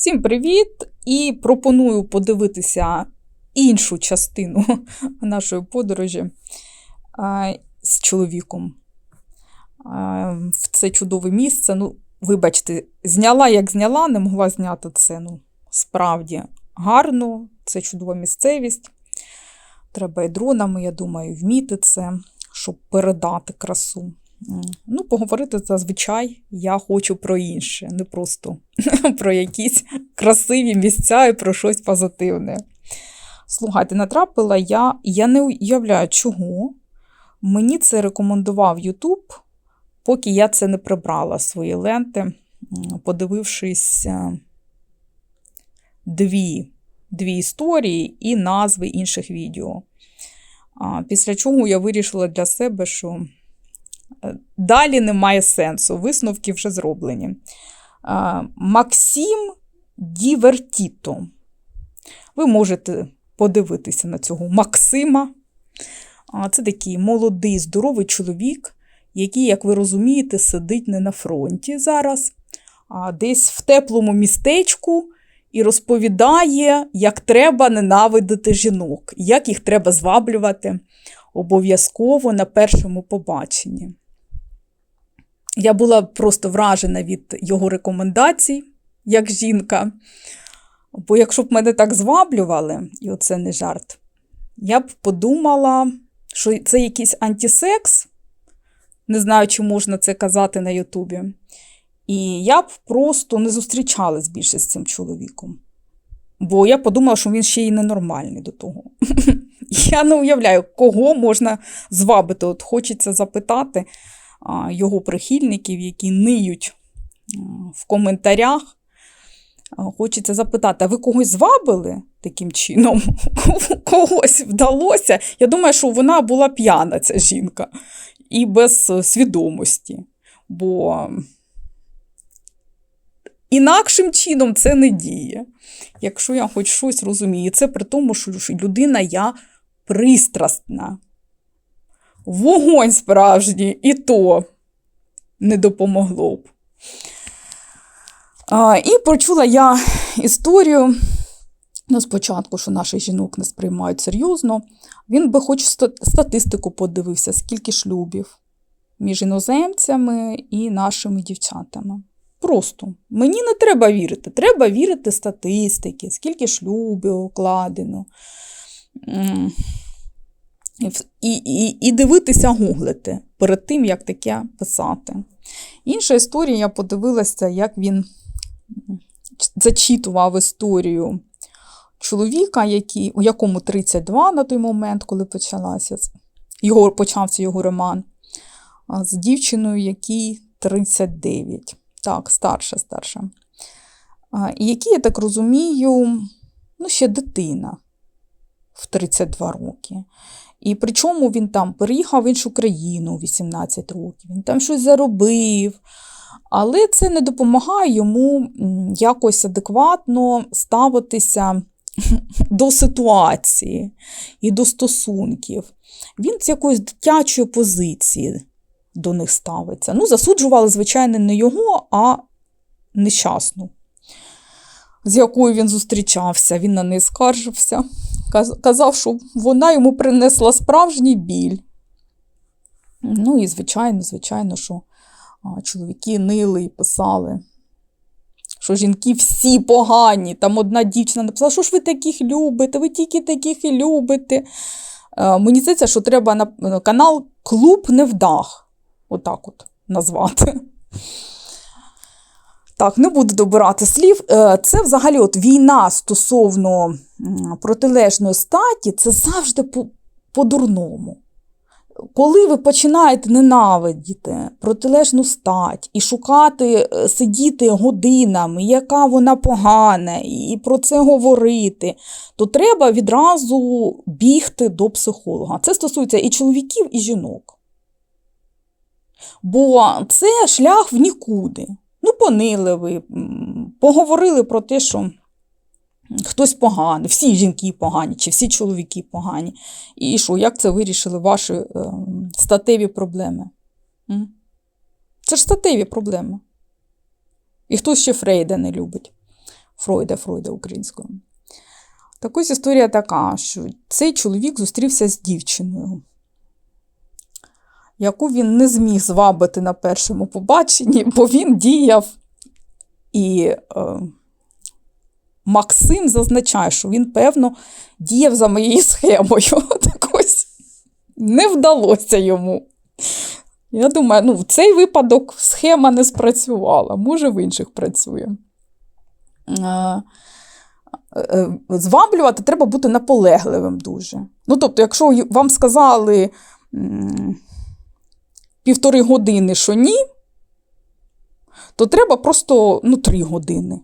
Всім привіт! І пропоную подивитися іншу частину нашої подорожі з чоловіком в це чудове місце. Ну, вибачте, зняла, як зняла, не могла зняти це. Ну, справді гарно, це чудова місцевість. Треба і дронами, я думаю, вміти це, щоб передати красу. Ну, поговорити зазвичай я хочу про інше, не просто про якісь красиві місця і про щось позитивне. Слухайте, натрапила я, я не уявляю, чого. Мені це рекомендував Ютуб, поки я це не прибрала свої ленти, подивившись е, дві, дві історії і назви інших відео. Після чого я вирішила для себе, що далі немає сенсу, висновки вже зроблені. Максим Дівертіто. Ви можете подивитися на цього Максима. Це такий молодий, здоровий чоловік, який, як ви розумієте, сидить не на фронті зараз, а десь в теплому містечку і розповідає, як треба ненавидити жінок, як їх треба зваблювати обов'язково на першому побаченні. Я була просто вражена від його рекомендацій, як жінка. Бо якщо б мене так зваблювали, і оце не жарт, я б подумала, що це якийсь антисекс. Не знаю, чи можна це казати на Ютубі. І я б просто не зустрічалась більше з цим чоловіком. Бо я подумала, що він ще й ненормальний до того. Я не уявляю, кого можна звабити. От хочеться запитати його прихильників, які ниють в коментарях. Хочеться запитати, а ви когось звабили таким чином? Когось вдалося? Я думаю, що вона була п'яна, ця жінка, і без свідомості. Бо інакшим чином це не діє. Якщо я хоч щось розумію, це при тому, що людина я пристрастна. Вогонь справжній, і то не допомогло б. А, і почула я історію. Ну, спочатку, що наших жінок не сприймають серйозно. Він би хоч статистику подивився, скільки шлюбів між іноземцями і нашими дівчатами. Просто мені не треба вірити. Треба вірити статистики, скільки шлюбів укладено. І, і, і, дивитися, гуглити перед тим, як таке писати. Інша історія, я подивилася, як він зачитував історію чоловіка, який, у якому 32 на той момент, коли почалася, його, почався його роман, з дівчиною, якій 39. Так, старша, старша. І який, я так розумію, ну, ще дитина в 32 роки. І причому він там переїхав в іншу країну у 18 років, він там щось заробив. Але це не допомагає йому якось адекватно ставитися до ситуації і до стосунків. Він з якоїсь дитячої позиції до них ставиться. Ну, засуджували, звичайно, не його, а нещасну, з якою він зустрічався. Він на неї скаржився. Каз- Казав, що вона йому принесла справжній біль. Ну і, звичайно, звичайно, що чоловіки нили і писали, що жінки всі погані. Там одна дівчина написала, що ж ви таких любите, ви тільки таких і любите. Е, Мені здається, що треба на канал Клуб Невдах. Отак от назвати. Так, не буду добирати слів. Е, Це взагалі от війна стосовно протилежної статі, це завжди по- по-дурному. Коли ви починаєте ненавидіти протилежну стать і шукати, е, сидіти годинами, яка вона погана, і про це говорити, то треба відразу бігти до психолога. Це стосується і чоловіків, і жінок. Бо це шлях в нікуди. Ну, понили ви, поговорили про те, що хтось поганий, всі жінки погані, чи всі чоловіки погані. І що, як це вирішили ваші е, статеві проблеми? Це ж статеві проблеми. І хтось ще Фрейда не любить. Фройда, Фройда українською. Так ось історія така, що цей чоловік зустрівся з дівчиною, яку він не зміг звабити на першому побаченні, бо він діяв і е, Максим зазначає, що він, певно, діяв за моєю схемою. Так ось не вдалося йому. Я думаю, ну, в цей випадок схема не спрацювала, може, в інших працює. Е, е, Зваблювати треба бути наполегливим дуже. Ну, тобто, якщо вам сказали півтори години, що ні, то треба просто ну, три години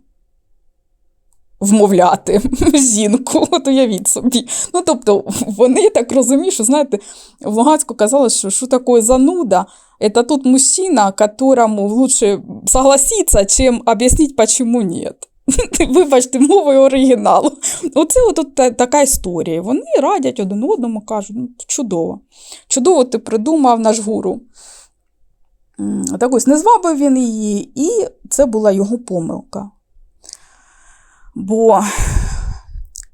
вмовляти жінку. От уявіть собі. Ну, тобто, вони так розуміють, що знаєте, в Луганську казали, що що таке зануда? Это тут мужчина, которому лучше согласиться, чим об'яснити, почему нет. Вибачте, мовою оригіналу. Оце от, та- така історія. Вони радять один одному, кажуть, ну, чудово. Чудово ти придумав наш гуру. Так ось не звабив він її, і це була його помилка. Бо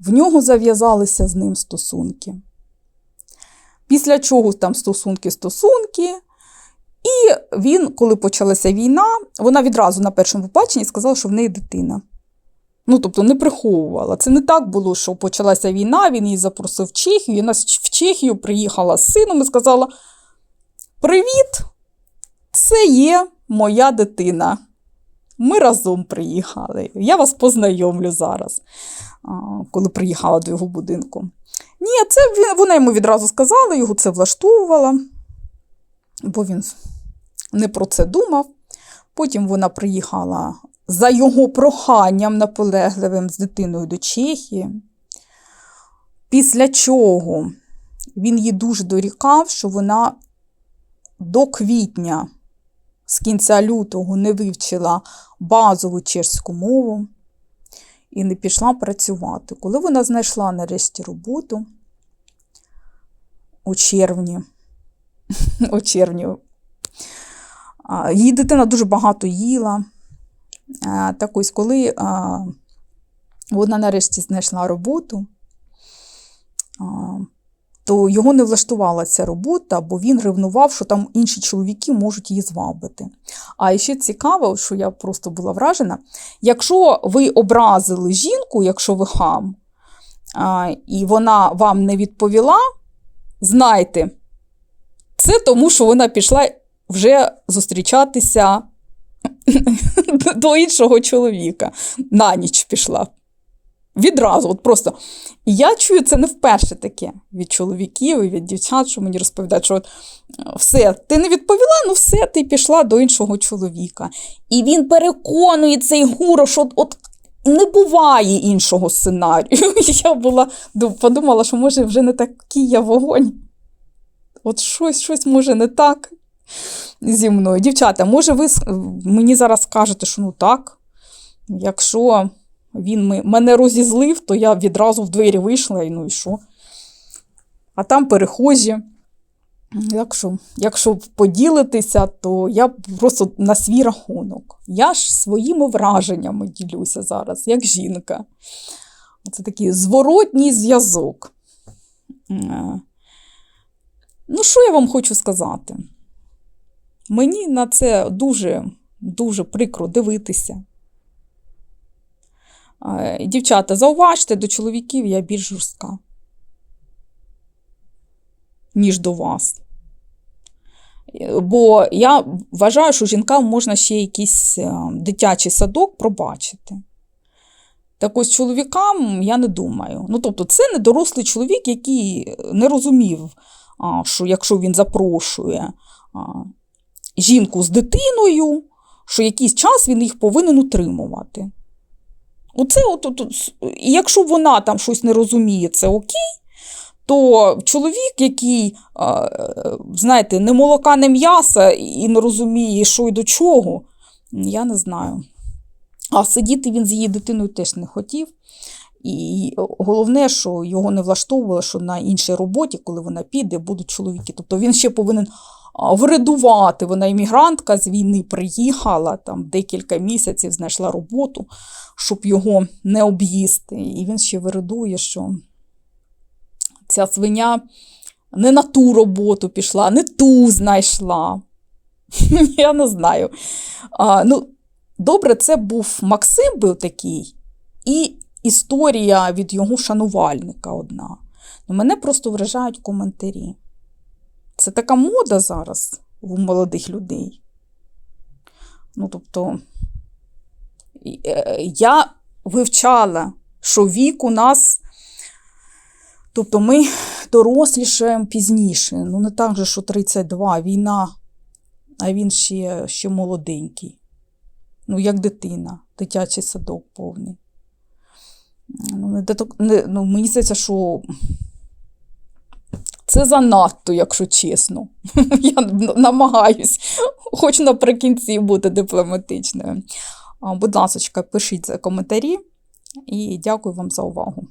в нього зав'язалися з ним стосунки. Після чого там стосунки, стосунки. І він, коли почалася війна, вона відразу на першому побаченні сказала, що в неї дитина. Ну, тобто не приховувала. Це не так було, що почалася війна, він її запросив в Чехію, вона в Чехію приїхала з сином і сказала: Привіт! Це є моя дитина. Ми разом приїхали. Я вас познайомлю зараз, коли приїхала до його будинку. Ні, це вона йому відразу сказала, його це влаштовувало, бо він не про це думав. Потім вона приїхала за його проханням наполегливим з дитиною до Чехії. Після чого він їй дуже дорікав, що вона до квітня, з кінця лютого, не вивчила базову чешську мову і не пішла працювати. Коли вона знайшла нарешті роботу у червні, у червні, її дитина дуже багато їла. Так ось, коли вона нарешті знайшла роботу, то його не влаштувала ця робота, бо він ревнував, що там інші чоловіки можуть її звабити. А ще цікаво, що я просто була вражена, якщо ви образили жінку, якщо ви хам, і вона вам не відповіла, знайте, це тому, що вона пішла вже зустрічатися до іншого чоловіка. На ніч пішла. Відразу, от просто. І я чую це не вперше таке від чоловіків і від дівчат, що мені розповідають, що от, е, все, ти не відповіла, ну все, ти пішла до іншого чоловіка. І він переконує цей гуру, що от, от не буває іншого сценарію. Я була, подумала, що може вже не такий я вогонь. От щось, щось може не так зі мною. Дівчата, може, ви мені зараз скажете, що ну так, якщо він мене розізлив, то я відразу в двері вийшла і ну і що? А там перехожі. Якщо, якщо поділитися, то я просто на свій рахунок. Я ж своїми враженнями ділюся зараз, як жінка. Це такий зворотній зв'язок. Е. Ну, що я вам хочу сказати? Мені на це дуже, дуже прикро дивитися. Дівчата, зауважте, до чоловіків я більш жорстка, ніж до вас. Бо я вважаю, що жінкам можна ще якийсь е, дитячий садок пробачити. Так ось чоловікам я не думаю. Ну, тобто, це не дорослий чоловік, який не розумів, що якщо він запрошує жінку з дитиною, що якийсь час він їх повинен утримувати. Оце от, от, от, якщо вона там щось не розуміє, це окей, то чоловік, який, знаєте, не молока, не м'яса і не розуміє, що й до чого, я не знаю. А сидіти він з її дитиною теж не хотів. І головне, що його не влаштовувало, що на іншій роботі, коли вона піде, будуть чоловіки. Тобто він ще повинен а, вредувати. Вона іммігрантка з війни приїхала, там декілька місяців знайшла роботу, щоб його не об'їсти. І він ще вирадує, що ця свиня не на ту роботу пішла, не ту знайшла. Я не знаю. А, ну, добре, це був Максим був такий, і історія від його шанувальника одна. Ну, мене просто вражають коментарі. Це така мода зараз у молодих людей. Ну, тобто, е, я вивчала, що вік у нас, тобто ми дорослішаємо пізніше. Ну, не так же, що 32, війна, а він ще, ще молоденький. Ну, як дитина, дитячий садок повний. Ну, не, ну, мені здається, що це занадто, якщо чесно. Я намагаюсь, хоч наприкінці бути дипломатичною. Будь ласка, пишіть коментарі і дякую вам за увагу.